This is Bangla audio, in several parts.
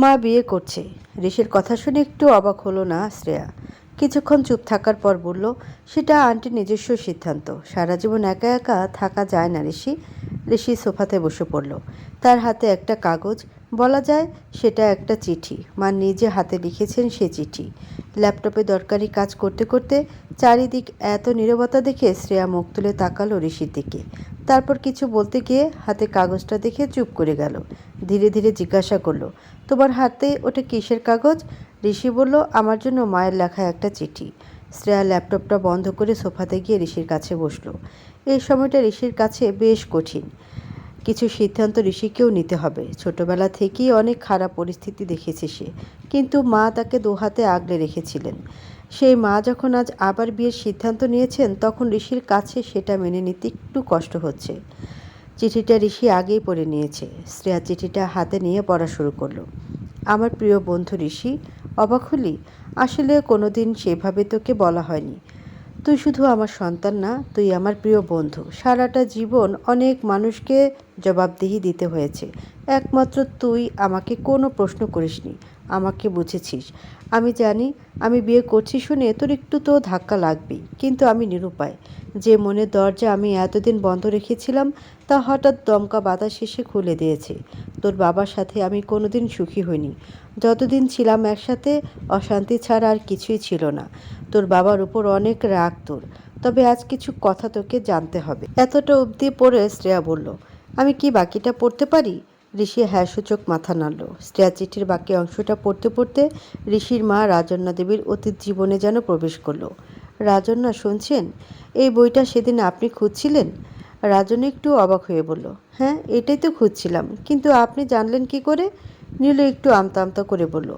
মা বিয়ে করছে। ঋষির কথা শুনে একটু অবাক হলো না শ্রেয়া। কিছুক্ষণ চুপ থাকার পর বলল, সেটা আন্টির নিজস্ব সিদ্ধান্ত। সারা জীবন একা একা থাকা যায় না ঋষি। ঋষি সোফাতে বসে পড়ল। তার হাতে একটা কাগজ, বলা যায় সেটা একটা চিঠি। মা নিজে হাতে লিখেছেন সে চিঠি। ল্যাপটপে দরকারি কাজ করতে করতে চারিদিক এত নীরবতা দেখে শ্রেয়া মুখ তুলে তাকালো ঋষির দিকে। তারপর কিছু বলতে গিয়ে হাতে কাগজটা দেখে চুপ করে গেল। ধীরে ধীরে জিজ্ঞাসা করল, তোমার হাতে ওটা কিসের কাগজ? ঋষি বলল, আমার জন্য মায়ের লেখা একটা চিঠি। শ্রেয়া ল্যাপটপটা বন্ধ করে সোফাতে গিয়ে ঋষির কাছে বসল। এই সময়টা ঋষির কাছে বেশ কঠিন। কিছু সিদ্ধান্ত ঋষিকেও নিতে হবে। ছোটবেলা থেকেই অনেক খারাপ পরিস্থিতি দেখেছে সে, কিন্তু মা তাকে দুহাতে আগলে রেখেছিলেন। সেই মা যখন আজ আবার বিয়ের সিদ্ধান্ত নিয়েছেন, তখন ঋষির কাছে সেটা মেনে নিতে একটু কষ্ট হচ্ছে। চিঠিটা ঋষি আগেই পড়ে নিয়েছে। শ্রেয়া চিঠিটা হাতে নিয়ে পড়া শুরু করল। আমার প্রিয় বন্ধু ঋষি, অবাক হলি? আসলে কোনোদিন সেভাবে তোকে বলা হয়নি। তুই শুধু আমার সন্তান না, তুই আমার প্রিয় বন্ধু। সারাটা জীবন অনেক মানুষকে জবাবদিহি দিতে হয়েছে। একমাত্র তুই আমাকে কোনো প্রশ্ন করিসনি। আমাকে বুঝেছিস। আমি জানি, আমি বিয়ে করছি শুনে তোর একটু তো ধাক্কা লাগবেই, কিন্তু আমি নিরুপায়। যে মনের দরজা আমি এতদিন বন্ধ রেখেছিলাম, তা হঠাৎ দমকা বাতাস এসে খুলে দিয়েছে। তোর বাবার সাথে আমি কোনোদিন সুখী হইনি। যতদিন ছিলাম একসাথে, অশান্তি ছাড়া আর কিছুই ছিল না। তোর বাবার উপর অনেক রাগ তোর। তবে আজ কিছু কথা তোকে জানতে হবে। এতটা অবধি পড়ে শ্রেয়া বলল, আমি কি বাকিটা পড়তে পারি? ঋষি হ্যাসূচক মাথা নাড়ল। শ্রেয়া চিঠির বাকি অংশটা পড়তে পড়তে ঋষির মা রাজন্যা দেবীর অতীত জীবনে যেন প্রবেশ করল। রাজন্যা শুনছেন, এই বইটা সেদিন আপনি খুঁজছিলেন? রাজন একটু অবাক হয়ে বলল হ্যাঁ এটাই তো খুঁজছিলাম, কিন্তু আপনি জানলেন কি করে? নীল একটু আমতা আমতা করে বলল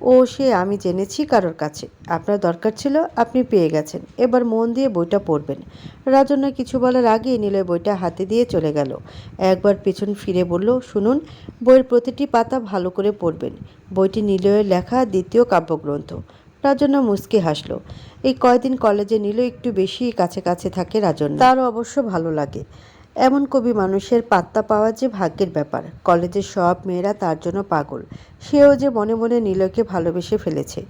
ও সে আমি জেনেছি কারোর কাছে। আপনার দরকার ছিল, আপনি পেয়ে গেছেন। এবার মন দিয়ে বইটা পড়বেন। রাজন্যা কিছু বলার আগেই নীলয় বইটা হাতে দিয়ে চলে গেল। একবার পেছন ফিরে বলল, শুনুন, বইয়ের প্রতিটি পাতা ভালো করে পড়বেন। বইটি নিলয়ের লেখা দ্বিতীয় কাব্যগ্রন্থ। রাজন্যা মুচকি হাসলো। এই কয়দিন কলেজে নিল একটু বেশি কাছে কাছে থাকে রাজন্যা তারও অবশ্য ভালো লাগে। এমন কবি মানুষের পাত্তা পাওয়া যে ভাগ্যের ব্যাপার। কলেজের সব মেয়েরা তার জন্য পাগল। সেও যে মনে মনে নীলকে ভালোবেসে ফেলেছে।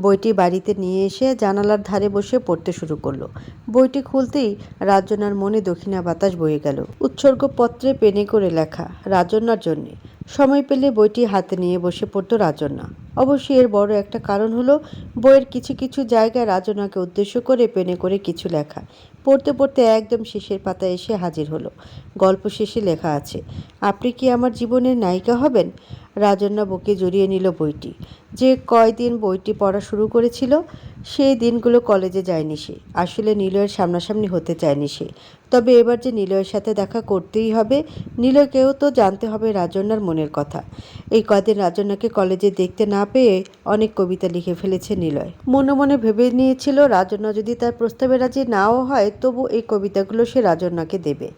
বইটি বাড়িতে নিয়ে এসে জানালার ধারে বসে পড়তে শুরু করল। বইটি খুলতেই রাজনার মনে দক্ষিণা বাতাস বয়ে গেল। উৎসর্গপত্রে পেনে করে লেখা রাজনার জন্যে। সময় পেলে বইটি হাতে নিয়ে বসে পড়ত রাজন্যা অবশ্যই এর বড় একটা কারণ হলো, বইয়ের কিছু কিছু জায়গায় রাজনাকে উদ্দেশ্য করে, পেনে করে কিছু লেখা। পড়তে পড়তে একদম শেষের পাতায় এসে হাজির হলো। গল্প শেষে লেখা আছে, আপনি কি আমার জীবনের নায়িকা হবেন? রাজন্যা বুকে জড়িয়ে নিল বইটি। যে কয়দিন বইটি পড়া শুরু করেছিল, সেই দিনগুলো কলেজে যায়নি সে। আসলে নিলয়ের সামনাসামনি হতে চায়নি সে। তবে এবার যে নিলয়ের সাথে দেখা করতেই হবে, নিলয়কেও তো জানতে হবে রাজন্যার মনের কথা। এই কদিন রাজন্যাকে কলেজে দেখতে না পেয়ে অনেক কবিতা লিখে ফেলেছে নিলয়। মনে মনে ভেবে নিয়েছিল রাজন্যা যদি তার প্রস্তাবে রাজি নাও হয়, তবু এই কবিতাগুলো সে রাজন্যাকে দেবে।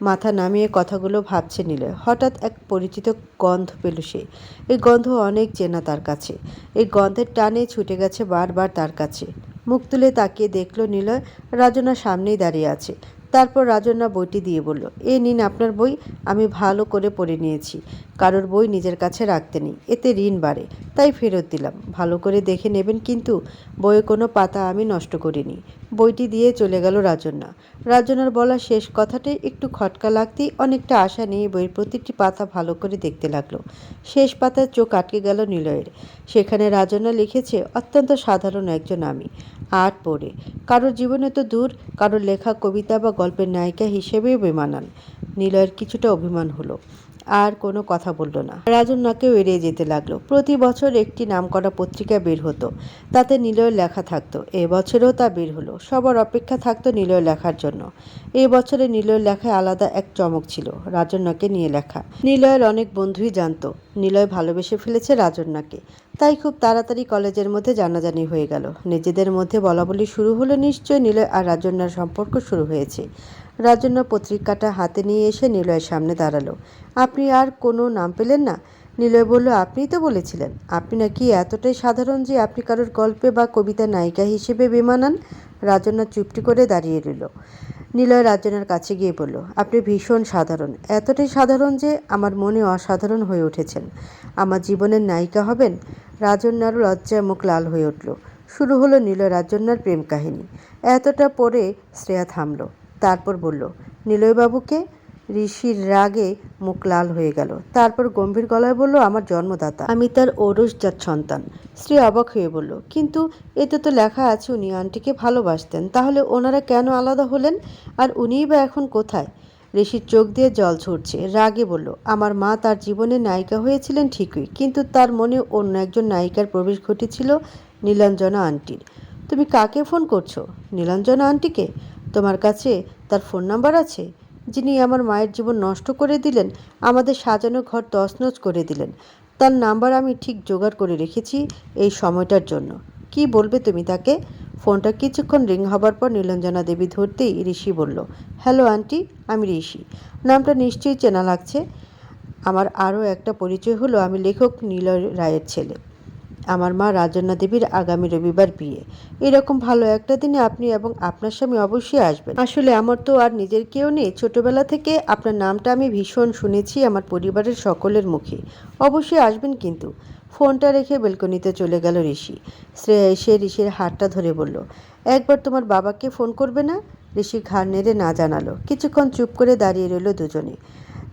মাথা নামিয়ে কথাগুলো ভাবছে নিলয় হঠাৎ এক পরিচিত গন্ধ পেল সে। এই গন্ধ অনেক চেনা তার কাছে। এই গন্ধের টানে ছুটে গেছে বারবার তার কাছে। মুখ তুলে তাকিয়ে দেখল নিলয় রাজনা সামনেই দাঁড়িয়ে আছে। তারপর রাজন্যা বইটি দিয়ে বলল, এ নিন আপনার বই, আমি ভালো করে পড়ে নিয়েছি। কারোর বই নিজের কাছে রাখতে নেই, এতে ঋণ বাড়ে, তাই ফেরত দিলাম। ভালো করে দেখে নেবেন কিন্তু, বইয়ে কোনো পাতা আমি নষ্ট করিনি। বইটি দিয়ে চলে গেল রাজন্যা। রাজনার বলা শেষ কথাটাই একটু খটকা লাগতেই অনেকটা আশা নিয়ে বইয়ের প্রতিটি পাতা ভালো করে দেখতে লাগল। শেষ পাতার চোখ আটকে গেল নিলয়ের। সেখানে রাজনা লিখেছে, অত্যন্ত সাধারণ একজন আমি। আর্ট পড়ে। কারোর জীবনে তো দূর, কারোর লেখা, কবিতা বা গল্পের নায়িকা হিসেবেই বেমানান। নিলয়ের কিছুটা অভিমান হলো। আর কোনো কথা বলল না। রাজন্যাকেও এড়িয়ে যেতে লাগল। প্রতি বছর একটি নামকরা পত্রিকা বের হতো, তাতে নিলয়ের লেখা থাকতো। এবছরেও তা বের হলো। সবার অপেক্ষা থাকতো নিলয় লেখার জন্য। এই বছরে নিলয়ের লেখায় আলাদা এক চমক ছিল, রাজন্যাকে নিয়ে লেখা। নিলয়ের অনেক বন্ধুই জানতো, নিলয় ভালোবেসে ফেলেছে রাজন্যাকে। তাই খুব তাড়াতাড়ি কলেজের মধ্যে জানাজানি হয়ে গেল। নিজেদের মধ্যে বলাবলি শুরু হলো নিশ্চয় নিলয় আর রাজন্যার সম্পর্ক শুরু হয়েছে। রাজন্য পত্রিকাটা হাতে নিয়ে এসে নিলয়ের সামনে দাঁড়াল। আপনি আর কোনো নাম পেলেন না? নিলয় বলল আপনিই তো বলেছিলেন। আপনি নাকি এতটাই সাধারণ যে আপনি কারোর গল্পে বা কবিতা নায়িকা হিসেবে বেমানান রাজন্যা চুপটি করে দাঁড়িয়ে রইল। নিলয় রাজনের কাছে গিয়ে বলল, আপনি ভীষণ সাধারণ, এতটাই সাধারণ যে আমার মনে অসাধারণ হয়ে উঠেছেন। আমার জীবনের নায়িকা হবেন? রাজন্যার লজ্জায় মুখ লাল হয়ে উঠল। শুরু হলো নিলয় রাজন্যার প্রেম কাহিনী। এতটা পরে শ্রেয়া থামল। তারপর বলল, নিলয়বাবুকে ঋষির রাগে মুখ লাল হয়ে গেল। তারপর গম্ভীর গলায় বলল, আমার জন্মদাতা। আমি তার ঔরসজাত সন্তান। স্ত্রী অবাক হয়ে বলল, কিন্তু এতে তো লেখা আছে উনি আন্টিকে ভালোবাসতেন। তাহলে ওনারা কেন আলাদা হলেন? আর উনিই বা এখন কোথায়? ঋষির চোখ দিয়ে জল ছুটছে রাগে বলল, আমার মা তার জীবনে নায়িকা হয়েছিলেন ঠিকই, কিন্তু তার মনে অন্য একজন নায়িকার প্রবেশ ঘটেছিল, নীলাঞ্জনা আন্টির। তুমি কাকে ফোন করছ? নীলাঞ্জনা আন্টিকে? তোমার কাছে তার ফোন নাম্বার আছে? যিনি আমার মায়ের জীবন নষ্ট করে দিলেন, আমাদের সাজানো ঘর তছনছ করে দিলেন। তার নাম্বার আমি ঠিক জোগাড় করে রেখেছি এই সময়টার জন্য। কি বলবে তুমি তাকে? ফোনটা কিছুক্ষণ রিং হবার পর নীলঞ্জনা দেবী ধরতেই ঋষি বলল হ্যালো আন্টি আমি ঋষি। নামটা নিশ্চয়ই চেনা লাগছে। আমার আরও একটা পরিচয় হলো, আমি লেখক নীলয় রায়ের ছেলে। আমার মা রাজন্না দেবীর আগামী রবিবার বিয়ে। এরকম ভালো একটা দিনে আপনি এবং আপনার স্বামী অবশ্যই আসবেন। আসলে আমার তো আর নিজের কেউ নেই। ছোটবেলা থেকে আপনার নামটা আমি ভীষণ শুনেছি আমার পরিবারের সকলের মুখে। অবশ্যই আসবেন কিন্তু। ফোনটা রেখে বেলকনিতে চলে গেল ঋষি। শ্রেয়া এসে ঋষির হাতটা ধরে বলল, একবার তোমার বাবাকে ফোন করবে না? ঋষি ঘাড় নেড়ে না জানালো। কিছুক্ষণ চুপ করে দাঁড়িয়ে রইল দুজনে।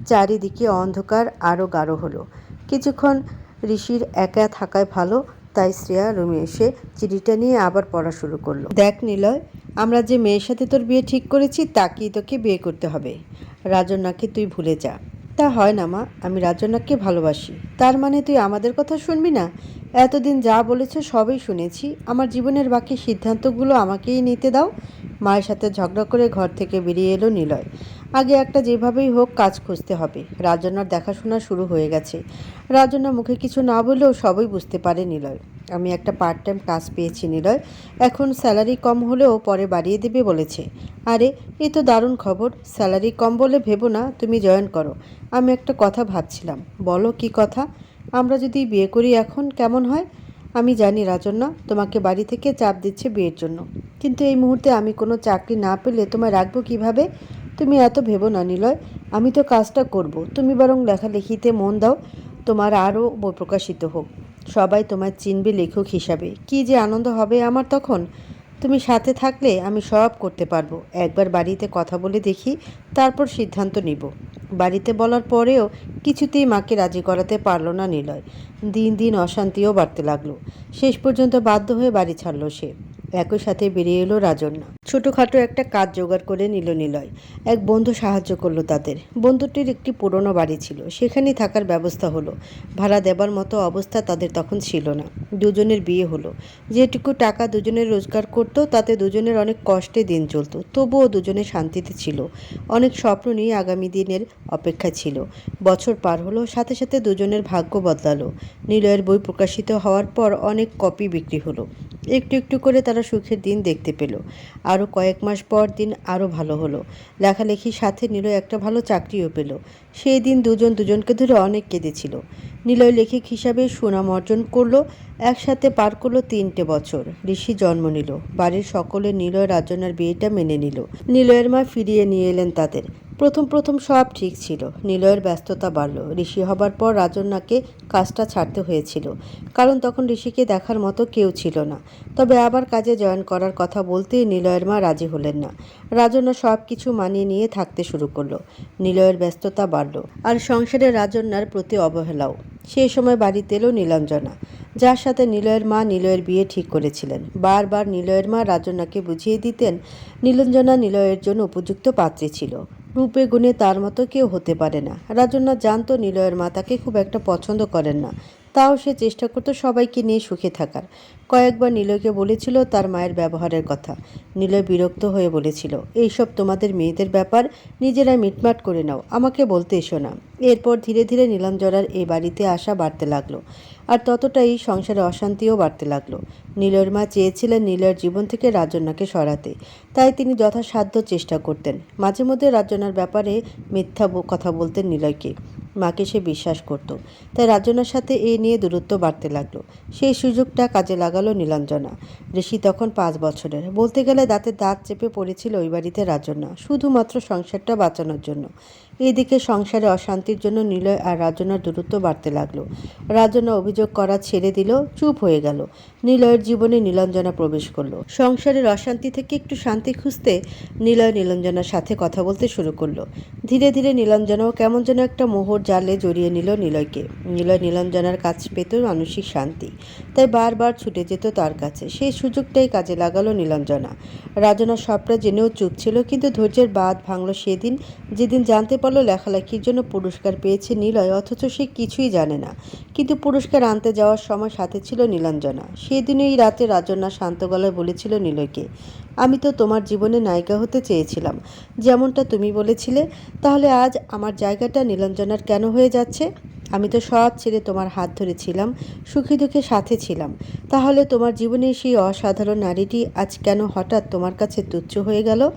চারিদিকে অন্ধকার আরও গাঢ় হলো। কিছুক্ষণ ঋষির একা থাকায় ভালো, তাই শ্রেয়া রুমে এসে চিঠিটা নিয়ে আবার পড়া শুরু করল। দেখ নিলয়, আমরা যে মেয়ের সাথে তোর বিয়ে ঠিক করেছি, তাকেই তোকে বিয়ে করতে হবে। রাজন্যাকে তুই ভুলে যা। তা হয় না মা, আমি রাজন্যাকে ভালোবাসি। তার মানে তুই আমাদের কথা শুনবি না? এতদিন যা বলেছ সবই শুনেছি। আমার জীবনের বাকি সিদ্ধান্তগুলো আমাকেই নিতে দাও। মায়ের সাথে ঝগড়া করে ঘর থেকে বেরিয়ে এলো নিলয়। আগে একটা যেভাবেই হোক কাজ খুঁজতে হবে। রাজনার দেখাশোনা শুরু হয়ে গেছে। রাজনা মুখে কিছু না বললেও সবই বুঝতে পারে নিলয়। আমি একটা পার্ট টাইম কাজ পেয়েছি নিলয়। এখন স্যালারি কম হলেও পরে বাড়িয়ে দেবে বলেছে। আরে, এ তো দারুণ খবর। স্যালারি কম বলে ভেবো না, তুমি জয়েন করো। আমি একটা কথা ভাবছিলাম। বলো কি কথা? আমরা যদি বিয়ে করি এখন, কেমন হয়? আমি জানি রাজন্না, তোমাকে বাড়ি থেকে চাপ দিচ্ছে বিয়ের জন্য। কিন্তু এই মুহূর্তে আমি কোনো চাকরি না পেলে তোমায় রাখব কীভাবে? তুমি এত ভেবো না, নিলয়। আমি তো কাজটা করব। তুমি বরং লেখালেখিতে মন দাও, তোমার আরও প্রকাশিত হোক। সবাই তোমার চিনবে লেখক হিসাবে। কি যে আনন্দ হবে আমার তখন? তুমি সাথে থাকলে আমি সব করতে পারব। একবার বাড়িতে কথা বলে দেখি, তারপর সিদ্ধান্ত নিব। বাড়িতে বলার পরেও কিছুতেই মাকে রাজি করাতে পারল না নিলয়। দিন দিন অশান্তিও বাড়তে লাগল। শেষ পর্যন্ত বাধ্য হয়ে বাড়ি ছাড়লো সে। একই সাথে বেরিয়ে এলো রাজন্যা। ছোটোখাটো একটা কাজ জোগাড় করে নিল নিলয়। এক বন্ধু সাহায্য করল তাদের। বন্ধুটির একটি পুরনো বাড়ি ছিল। সেখানেই থাকার ব্যবস্থা হলো। ভাড়া দেবার মতো অবস্থা তাদের তখন ছিল না। দুজনের বিয়ে হলো। যেটুকু টাকা দুজনের রোজগার করতো, তাতে দুজনের অনেক কষ্টে দিন চলতো। তবুও দুজনে শান্তিতে ছিল। অনেক স্বপ্ন নিয়ে আগামী দিনের অপেক্ষা ছিল। বছর পার হলো, সাথে সাথে দুজনের ভাগ্য বদলালো। নিলয়ের বই প্রকাশিত হওয়ার পর অনেক কপি বিক্রি হলো। একটু একটু করে তারা সুখের দিন দেখতে পেল। আরও কয়েক মাস পর দিন আরও ভালো হলো। লেখালেখির সাথে নিল একটা ভালো চাকরিও পেল। সেই দিন দুজন দুজনকে ধরে অনেক কেঁদেছিল। নিলয় লেখিক হিসাবে সুনাম অর্জন করল, একসাথে পার করল তিনটে বছর। ঋষি জন্ম নিল। বাড়ির সকলে নিলয় রাজনার বিয়েটা মেনে নিল। নিলয়ের মা ফিরিয়ে নিয়ে এলেন তাদের। প্রথম প্রথম সব ঠিক ছিল। নিলয়ের ব্যস্ততা বাড়ল। ঋষি হবার পর রাজন্যাকে কাজটা ছাড়তে হয়েছিল। কারণ তখন ঋষিকে দেখার মতো কেউ ছিল না। তবে আবার কাজে জয়েন করার কথা বলতেই নিলয়ের মা রাজি হলেন না। রাজন্যা সব কিছু মানিয়ে নিয়ে থাকতে শুরু করল। নিলয়ের ব্যস্ততা বাড়ল আর সংসারে রাজন্যার প্রতি অবহেলাও। সেই সময় বাড়িতে এলো নীলাঞ্জনা, যার সাথে নিলয়ের মা নিলয়ের বিয়ে ঠিক করেছিলেন। বারবার নিলয়ের মা রাজন্যাকে বুঝিয়ে দিতেন, নীলাঞ্জনা নিলয়ের জন্য উপযুক্ত পাত্রী ছিল। রূপে গুণে তার মতো কেউ হতে পারে না। রাজন্যা জানতো নিলয়ের মা তাকে খুব একটা পছন্দ করেন না। তাও সে চেষ্টা করতো সবাইকে নিয়ে সুখে থাকার। কয়েকবার নিলয়কে বলেছিল তার মায়ের ব্যবহারের কথা। নীলয় বিরক্ত হয়ে বলেছিল, এইসব তোমাদের মেয়েদের ব্যাপার নিজেরা মিটমাট করে নাও। আমাকে বলতে এসো না। এরপর ধীরে ধীরে নীলাঞ্জনার এই বাড়িতে আসা বাড়তে লাগল। আর ততটাই সংসারে অশান্তিও বাড়তে লাগল। নীলয়ের মা চেয়েছিলেন নীলয়ের জীবন থেকে রাজন্যাকে সরাতে। তাই তিনি যথাসাধ্য চেষ্টা করতেন। মাঝে মধ্যে রাজন্যার ব্যাপারে মিথ্যা কথা বলতেন নিলয়কে। মাকে সে বিশ্বাস করত। তাই রাজনার সাথে এ নিয়ে দূরত্ব বাড়তে লাগল। সেই সুযোগটা কাজে লাগালো নীলাঞ্জনা। ঋষি তখন পাঁচ বছরের। বলতে গেলে দাঁতে দাঁত চেপে পড়েছিল ওই বাড়িতে রাজনা শুধুমাত্র সংসারটা বাঁচানোর জন্য। এদিকে সংসারে অশান্তির জন্য নিলয় আর রাজনার দূরত্ব বাড়তে লাগল। রাজনা অভিযোগ করা ছেড়ে দিল, চুপ হয়ে গেল। নিলয়ের জীবনে নীলঞ্জনা প্রবেশ করল। সংসারের অশান্তি থেকে একটু শান্তি খুঁজতে নিলয় নীলঞ্জনার সাথে কথা বলতে শুরু করল। ধীরে ধীরে নীলঞ্জনাও কেমন যেন একটা মোহর জালে জড়িয়ে নিল নিলয়কে। নিলয় নীলঞ্জনার কাছ পেত মানসিক শান্তি। তাই বারবার ছুটে যেত তার কাছে। সেই সুযোগটাই কাজে লাগালো নীলঞ্জনা। রাজনা সবটা জেনেও চুপ ছিল, কিন্তু ধৈর্যের বাদ ভাঙল সেদিন। যেদিন জানতে পারল লেখালেখির জন্য পুরস্কার পেয়েছে নিলয়, অথচ সে কিছুই জানে না। কিন্তু পুরস্কার আনতে যাওয়ার সময় সাথে ছিল নীলাঞ্জনা। সেদিনই রাতে রাজনা শান্ত গলায় বলেছিল নীলয়কে, আমি তো তোমার জীবনে নায়িকা হতে চেয়েছিলাম। যেমনটা তুমি বলেছিলে, তাহলে আজ আমার জায়গাটা নীলাঞ্জনার কেন হয়ে যাচ্ছে? আমি তো সব ছেড়ে তোমার হাত ধরেছিলাম, সুখী দুঃখে সাথে ছিলাম। তাহলে তোমার জীবনে সেই অসাধারণ নারীটি আজ কেন হঠাৎ তোমার কাছে তুচ্ছ হয়ে গেল?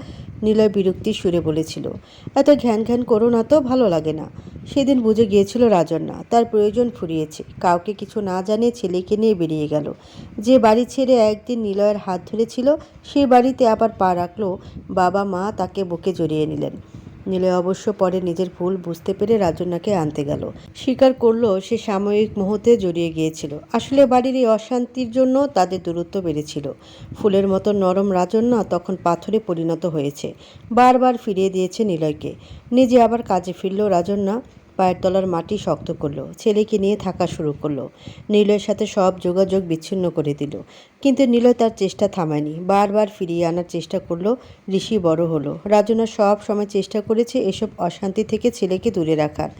নিলয় বিরক্তি সুরে বলেছিল। এত ঘ্যান ঘ্যান করো না তো, ভালো লাগে না। সেদিন বুঝে গিয়েছিল রাজন্যা, তার প্রয়োজন ফুরিয়েছে। কাউকে কিছু না জানিয়ে ছেলেকে নিয়ে বেরিয়ে গেল। যে বাড়ি ছেড়ে একদিন নিলয়ের হাত ধরেছিল সেই বাড়িতে আবার পা রাখল, বাবা মা তাকে বুকে জড়িয়ে নিলেন। নিলয় অবশ্য পরে নিজের ভুল বুঝতে পেরে রাজনাকে আনতে গেল। স্বীকার করল, সে সাময়িক মুহূর্তে জড়িয়ে গিয়েছিল। আসলে বাড়ির এই অশান্তির জন্য তাদের দূরত্ব বেড়েছিল। ফুলের মতো নরম রাজন্যা তখন পাথরে পরিণত হয়েছে। বারবার ফিরিয়ে দিয়েছে নিলয়কে। নিজে আবার কাজে ফিরল রাজন্যা। পায়ের তলার মাটি শক্ত করল, ছেলেকে নিয়ে থাকা শুরু করল। নীলয়ের সাথে সব যোগাযোগ বিচ্ছিন্ন করে দিল। কিন্তু নীলয় তার চেষ্টা থামায়নি। বারবার ফিরিয়ে আনার চেষ্টা করল, ঋষি বড় হলো। রাজনা সব সময় চেষ্টা করেছে এসব অশান্তি থেকে ছেলেকে দূরে রাখার।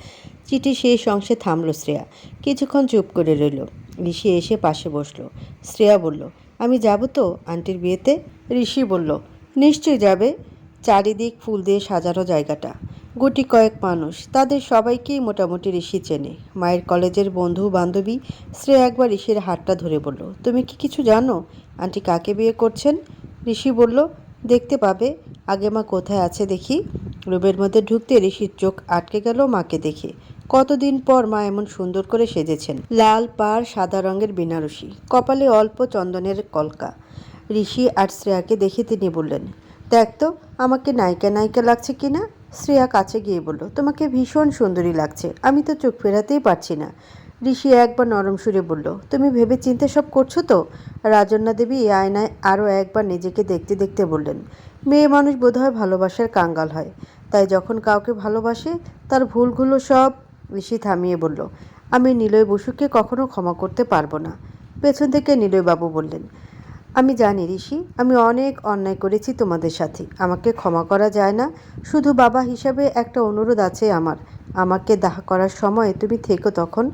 চিঠি শেষ অংশে থামলো শ্রেয়া। কিছুক্ষণ চুপ করে রইল। ঋষি এসে পাশে বসল। শ্রেয়া বলল, আমি যাব তো আন্টির বিয়েতে? ঋষি বলল, নিশ্চয়ই যাবে। চারিদিক ফুল দিয়ে সাজানো জায়গাটা। গুটি কয়েক মানুষ, তাদের সবাইকেই মোটামুটি ঋষি চেনে। মায়ের কলেজের বন্ধু বান্ধবী শ্রেয়া একবার ঋষির হাতটা ধরে বলল, তুমি কি কিছু জানো? আন্টি কাকে বিয়ে করছেন? ঋষি বলল, দেখতে পাবে। আগে মা কোথায় আছে দেখি। রুমের মধ্যে ঢুকতে ঋষির চোখ আটকে গেল মাকে দেখে। কতদিন পর মা এমন সুন্দর করে সেজেছেন। লাল পাড় সাদা রঙের বেনারসি, কপালে অল্প চন্দনের কলকা। ঋষি আর শ্রেয়াকে দেখে তিনি বললেন, দেখ তো, আমাকে নায়িকা নায়িকা লাগছে কি না শ্রেয়া কাছে গিয়ে বলল, তোমাকে ভীষণ সুন্দরী লাগছে। আমি তো চোখ ফেরাতেই পারছি না। ঋষি একবার নরম সুরে বলল, তুমি ভেবে চিন্তে সব করছ তো? রাজন্যা দেবী এই আয়নায় আরও একবার নিজেকে দেখতে দেখতে বললেন, মেয়ে মানুষ বোধহয় ভালোবাসার কাঙ্গাল হয়। তাই যখন কাউকে ভালোবাসে, তার ভুলগুলো সব ঋষি থামিয়ে বলল, আমি নিলয় বসুকে কখনো ক্ষমা করতে পারব না। পেছন থেকে নিলয়বাবু বললেন আমি জানি, ঋষি, আমি অনেক অন্যায় করেছি তোমাদের সাথে। আমাকে ক্ষমা করা যায় না। শুধু বাবা হিসাবে একটা অনুরোধ আছে আমার। আমাকে দাহ করার সময় তুমি থেকো তখন।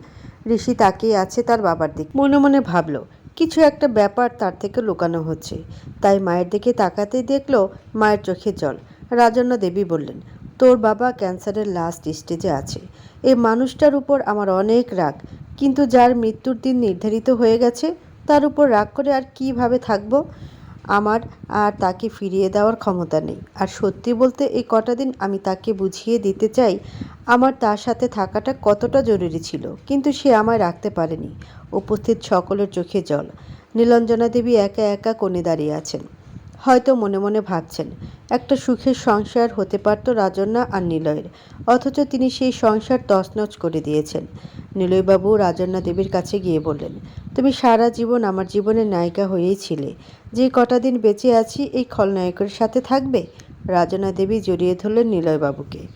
ঋষি তাকিয়ে আছে তার বাবার দিক। মনে মনে ভাবলো, কিছু একটা ব্যাপার তার থেকে লুকানো হচ্ছে। তাই মায়ের দিকে তাকাতেই দেখল মায়ের চোখে জল। রাজন্য দেবী বললেন, তোর বাবা ক্যান্সারের লাস্ট স্টেজে আছে। এই মানুষটার উপর আমার অনেক রাগ। কিন্তু যার মৃত্যুর দিন নির্ধারিত হয়ে গেছে তার উপর রাগ করে আর কীভাবে থাকব? আমার আর তাকে ফিরিয়ে দেওয়ার ক্ষমতা নেই। আর সত্যি বলতে এই কটা দিন আমি তাকে বুঝিয়ে দিতে চাই, আমার তার সাথে থাকাটা কতটা জরুরি ছিল। কিন্তু সে আমায় রাখতে পারেনি। উপস্থিত সকলের চোখে জল। নীলঞ্জনা দেবী একা একা কোণে দাঁড়িয়ে আছেন। হয়তো মনে মনে ভাবছেন, একটা সুখের সংসার হতে পারত রাজন্যা আর নিলয়ের। অথচ তিনি সেই সংসার তছনছ করে দিয়েছেন। নিলয়বাবু রাজন্যা দেবীর কাছে গিয়ে বললেন, তুমি সারা জীবন আমার জীবনের নায়িকা হয়েই ছিলে। যে কটা দিন বেঁচে আছি, এই খলনায়কের সাথে থাকবে? রাজনা দেবী জড়িয়ে ধরলেন নিলয়বাবুকে।